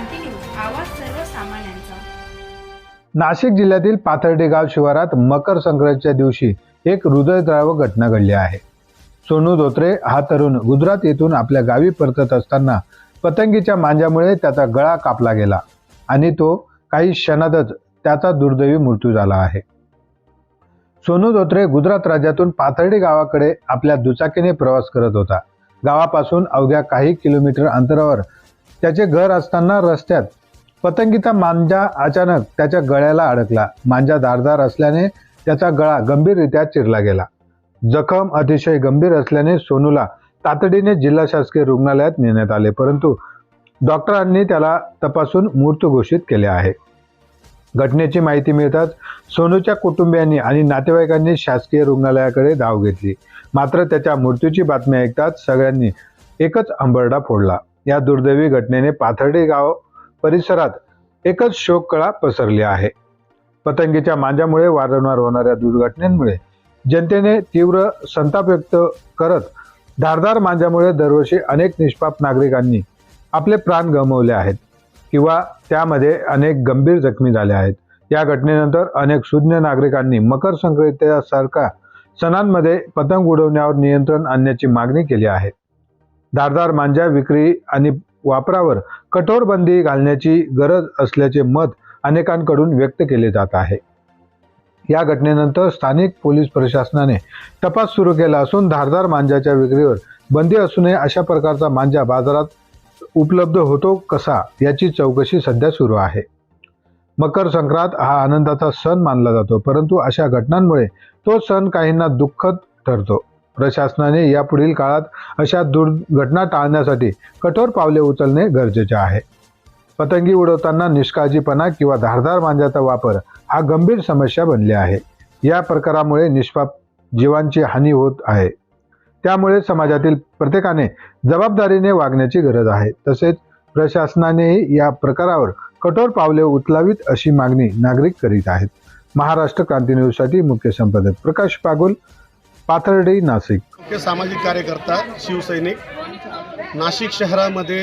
क्रांती news आवाज सर्वसामान्यांचा. नाशिक जिल्ह्यातील पाथर्डी गाव शिवारात मकर संक्रांतीच्या दिवशी एक हृदयद्रावक घटना घडली आहे. सोनू धोत्रे हा तरुण गुजरात येथून आपल्या गावी परतत असताना पतंगीच्या मांजामुळे त्याचा गळा कापला गेला आणि तो काही क्षणातच त्याचा दुर्दैवी मृत्यू झाला आहे. सोनू धोत्रे गुजरात राज्यातून पाथर्डी गावाकडे आपल्या दुचाकीने प्रवास करत होता. गावापासून अवघ्या काही किलोमीटर अंतरावर त्याचे घर असताना रस्त्यात. पतंगीचा मांजा अचानक त्याच्या गळ्याला अडकला. मांजा धारदार असल्याने त्याचा गळा गंभीररित्या चिरला गेला. जखम अतिशय गंभीर असल्याने सोनूला तातडीने जिल्हा शासकीय रुग्णालयात नेण्यात आले. परंतु डॉक्टरांनी त्याला तपासून मृत घोषित केले आहे. घटनेची माहिती मिळताच सोनूच्या कुटुंबियांनी आणि नातेवाईकांनी शासकीय रुग्णालयाकडे धाव घेतली. मात्र त्याच्या मृत्यूची बातमी ऐकताच सगळ्यांनी एकच अंबरडा फोडला. या दुर्दैवी घटनेने पाथर्डी गाव परिसरात एकच शोककळा पसरली आहे. पतंगीच्या मांजामुळे वारंवार होणाऱ्या दुर्घटनेमुळे जनतेने तीव्र संताप व्यक्त करत धारदार मांजामुळे दरवर्षी अनेक निष्पाप नागरिकांनी आपले प्राण गमावले आहेत किंवा त्यामध्ये अनेक गंभीर जखमी झाले आहेत. या घटनेनंतर अनेक सुज्ञ नागरिकांनी मकर संक्रांतीसारख्या सणांमध्ये पतंग उडवण्यावर नियंत्रण आणण्याची मागणी केली आहे. धारदार मांजा विक्री आणि वापरावर कठोर बंदी घालण्याची गरज असल्याचे मत अनेकांकडून व्यक्त केले जात आहे. या घटनेनंतर स्थानिक पोलीस प्रशासनाने तपास सुरू केला असून धारदार मांजाच्या विक्रीवर बंदी असूनही अशा प्रकारचा मांजा बाजारात उपलब्ध होतो कसा याची चौकशी सध्या सुरू आहे. मकर संक्रांत हा आनंदाचा सण मानला जातो परंतु अशा घटनांमुळे तो सण काहींना दुःखद ठरतो. प्रशासनाने यापुढील काळात अशा दुर्घटना टाळण्यासाठी कठोर पावले उचलणे गरजेचे आहे. पतंगी उडवताना निष्काळजीपणा किंवा धारदार मांजाचा वापर हा गंभीर समस्या बनली आहे. या प्रकारामुळे निष्पाप जीवांची हानी होत आहे. त्यामुळे समाजातील प्रत्येकाने जबाबदारीने वागण्याची गरज आहे. तसेच प्रशासनानेही या प्रकारावर कठोर पावले उचलावीत अशी मागणी नागरिक करीत आहेत. महाराष्ट्र क्रांती न्यूजसाठी मुख्य संपादक प्रकाश पागुल पाथर्डी नाशिक. मुख्य सामाजिक कार्यकर्ता शिवसैनिक. नाशिक शहरामध्ये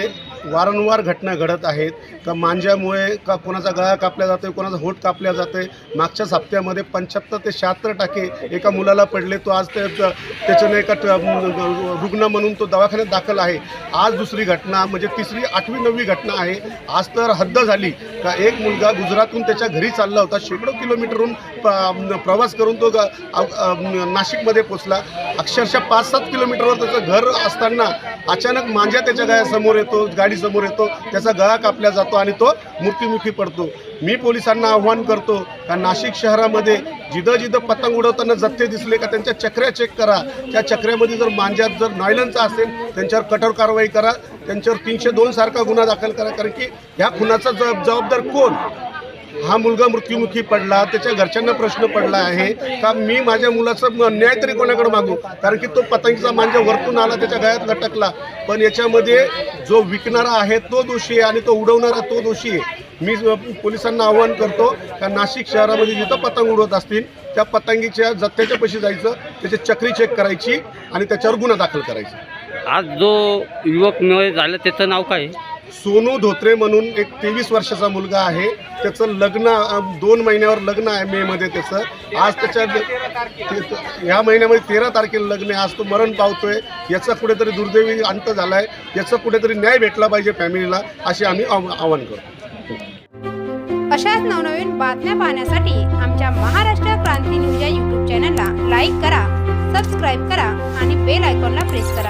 वारंवार घटना घडत आहेत. का मांज्यामुळे का कोणाचा गळा जातो जातोय कोणाचा होठ कापल्या जातोय मागच्याच हप्त्यामध्ये पंच्याहत्तर ते शहात्तर टाके एका मुलाला पडले तो आज ते त्याच्यानं एका ट- रुग्ण म्हणून तो दवाखान्यात दाखल आहे. आज दुसरी घटना म्हणजे तिसरी आठवी नववी घटना आहे. आज तर हद्द झाली. का एक मुलगा गुजरातहून त्याच्या घरी चालला होता शेकडो किलोमीटरहून प्रवास करून तो नाशिकमध्ये पोचला अक्षरशः पाच सात किलोमीटरवर त्याचं घर असताना अचानक मांजा त्याच्या गळ्यासमोर येतो गाडी समोर येतो त्याचा गळा कापला जातो आणि तो मृत्युमुखी पडतो. मी पोलिसांना आव्हान करतो का नाशिक शहरामध्ये जिथं जिथं पतंग उडवताना जथ्थे दिसले का त्यांच्या चक्र्या चेक करा. त्या चक्र्यामध्ये जर मांज्यात जर नॉयलनचा असेल त्यांच्यावर कठोर कारवाई करा. त्यांच्यावर तीनशे दोन सारखा गुन्हा दाखल करा. कारण की ह्या खुनाचा जबाबदार कोण? हा मुलगा मृत्युमुखी पडला त्याच्या घरच्यांना प्रश्न पडला आहे. का मी माझ्या मुलाचा म- न्याय तरी कोणाकडे मागू? कारण की तो पतंगीचा मांजा वरतून आला त्याच्या गळ्यात लटकला. पण याच्यामध्ये जो विकणारा आहे तो दोषी आहे आणि तो उडवणारा तो दोषी आहे. मी पोलिसांना आवाहन करतो का नाशिक शहरामध्ये जिथं पतंग उडवत असतील त्या पतंगीच्या जत्त्याच्या पैसे जायचं त्याची चक्री चेक करायची आणि त्याच्यावर गुन्हा दाखल करायचा. आज जो युवक मिळत झालं त्याचं नाव काय? आहे? सोनू धोत्रे म्हणून एक तेवीस वर्षाचा मुलगा आहे. त्याचं लग्न दोन महिन्यावर लग्न आहे मेमध्ये त्याचं. आज त्याच्या ह्या महिन्यामध्ये तेरा तारखेला लग्न आहे. आज तो मरण पावतोय. याचा कुठेतरी दुर्दैवी अंत झाला आहे याचा कुठेतरी न्याय भेटला पाहिजे फॅमिलीला असे आम्ही आवाहन करतो. अशाच नवनवीन बातम्या पाहण्यासाठी आमच्या महाराष्ट्र क्रांती न्यूज या यूट्यूब चॅनलला लाईक करा सबस्क्राईब करा आणि बेल आयकॉनला प्रेस करा.